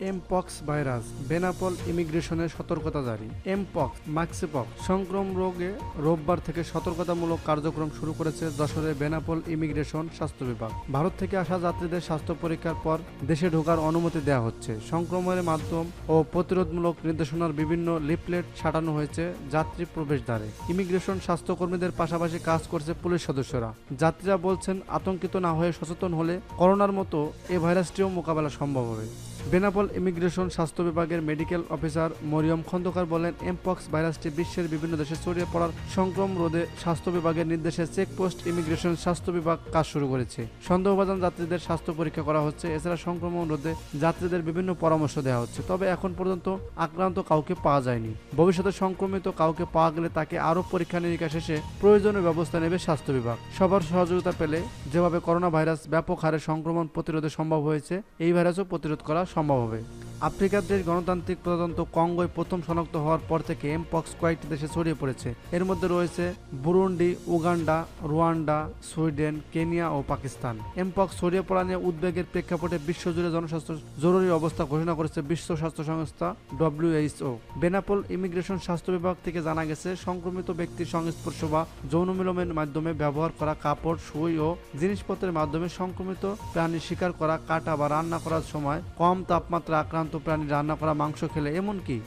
Mpox virus, Benapole ইমিগ্রেশনের সতর্কতা জারি। এমপক্স, মাক্সিপক্স সংক্রম রোগে রোববার থেকে সতর্কতামূলক কার্যক্রম শুরু করেছে যশোরের বেনাপোল ইমিগ্রেশন স্বাস্থ্য বিভাগ। ভারত থেকে আসা যাত্রীদের স্বাস্থ্য পরীক্ষার পর দেশে ঢোকার অনুমতি দেওয়া হচ্ছে। সংক্রমণের মাধ্যম ও প্রতিরোধমূলক নির্দেশনার বিভিন্ন লিফলেট ছাটানো হয়েছে যাত্রী প্রবেশদ্বারে। ইমিগ্রেশন স্বাস্থ্যকর্মীদের পাশাপাশি কাজ করছে পুলিশ সদস্যরা। যাত্রীরা বলছেন, আতঙ্কিত না হয়ে সচেতন হলে করোনার মতো এ ভাইরাসটিও মোকাবেলা সম্ভব হবে। বেনাপোল ইমিগ্রেশন স্বাস্থ্য বিভাগের মেডিকেল অফিসার মরিয়ম খন্দকার বলেন, এমপক্স ভাইরাসটি বিশ্বের বিভিন্ন দেশে ছড়িয়ে পড়ার সংক্রম রোধে স্বাস্থ্য বিভাগের নির্দেশে চেকপোস্ট ইমিগ্রেশন স্বাস্থ্য বিভাগ কাজ শুরু করেছে। সন্দেহভাজন যাত্রীদের স্বাস্থ্য পরীক্ষা করা হচ্ছে, এছাড়া সংক্রমণ রোধে যাত্রীদের বিভিন্ন পরামর্শ দেওয়া হচ্ছে, তবে এখন পর্যন্ত আক্রান্ত কাউকে পাওয়া যায়নি। ভবিষ্যতে সংক্রমিত কাউকে পাওয়া গেলে তাকে আরও পরীক্ষা নিরীক্ষা শেষে প্রয়োজনীয় ব্যবস্থা নেবে স্বাস্থ্য বিভাগ। সবার সহযোগিতা পেলে যেভাবে করোনা ভাইরাস ব্যাপক হারে সংক্রমণ প্রতিরোধে সম্ভব হয়েছে, এই ভাইরাসও প্রতিরোধ করা সম্ভব হবে। আফ্রিকার দেশ গণতান্ত্রিক প্রজাতন্ত্র কঙ্গোয় প্রথম শনাক্ত হওয়ার পর থেকে এমপক্স কয়েকটি দেশে ছড়িয়ে পড়েছে। এর মধ্যে রয়েছে Burundi, Uganda, Rwanda, Sweden, Kenya ও পাকিস্তান। এমপক্স ছড়িয়ে পড়া নিয়ে উদ্বেগের প্রেক্ষাপটে বিশ্বজুড়ে জনস্বাস্থ্য জরুরি অবস্থা ঘোষণা করেছে বিশ্ব স্বাস্থ্য সংস্থা ডব্লিউএইচও বেনাপোল ইমিগ্রেশন স্বাস্থ্য বিভাগ থেকে জানা গেছে, সংক্রমিত ব্যক্তির সংস্পর্শ বা যৌন মিলনের মাধ্যমে ব্যবহার করা কাপড়, সুই ও জিনিসপত্রের মাধ্যমে সংক্রমিত প্রাণী শিকার করা, কাটা বা রান্না করার সময় কম তাপমাত্রা আক্রান্ত প্রাণী রান্না করা, মাংস খেলে, এমনকি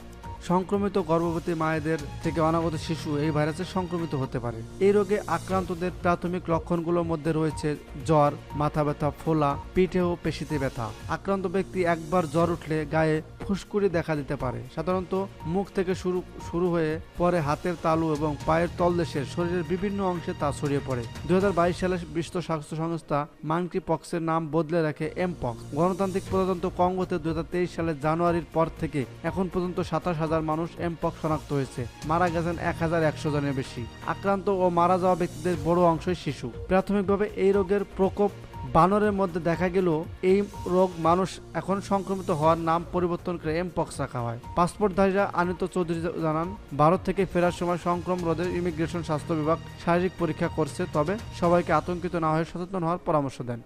সংক্রমিত গর্ভবতী মায়েদের থেকে অনাগত শিশু এই ভাইরাসে সংক্রমিত হতে পারে। এই রোগে আক্রান্তদের প্রাথমিক লক্ষণগুলোর মধ্যে রয়েছে জ্বর, মাথা ব্যথা, ফোলা, পিঠে ও পেশিতে ব্যথা। আক্রান্ত ব্যক্তি একবার জ্বর উঠলে গায়ে ফুসকুড়ি দেখা দিতে পারে। সাধারণত মুখ থেকে শুরু শুরু হয়ে পরে হাতের তালু এবং পায়ের তলদেশের শরীরের বিভিন্ন অংশে তা ছড়িয়ে পড়ে। দু হাজার বাইশ সালে বিশ্ব স্বাস্থ্য সংস্থা মাংকি পক্সের নাম বদলে রাখে এমপক্স। গণতান্ত্রিক প্রজাতন্ত্র কঙ্গোতে দু হাজার তেইশ সালের জানুয়ারির পর থেকে এখন পর্যন্ত সাতাশ হাজার মানুষ এমপক্স শনাক্ত হয়েছে। মারা গেছেন এক হাজার একশো জনের বেশি। আক্রান্ত ও মারা যাওয়া ব্যক্তিদের বড় অংশই শিশু। প্রাথমিকভাবে এই রোগের প্রকোপ বানরের মধ্যে দেখা গেল, এই রোগ মানুষ এখন সংক্রমিত হওয়ার নাম পরিবর্তন করে এমপক্স রাখা হয়। পাসপোর্টধারীরা আনিত চৌধুরী জানান, ভারত থেকে ফেরার সময় সংক্রম রোধের ইমিগ্রেশন স্বাস্থ্য বিভাগ শারীরিক পরীক্ষা করছে, তবে সবাইকে আতঙ্কিত না হয়ে সচেতন হওয়ার পরামর্শ দেন।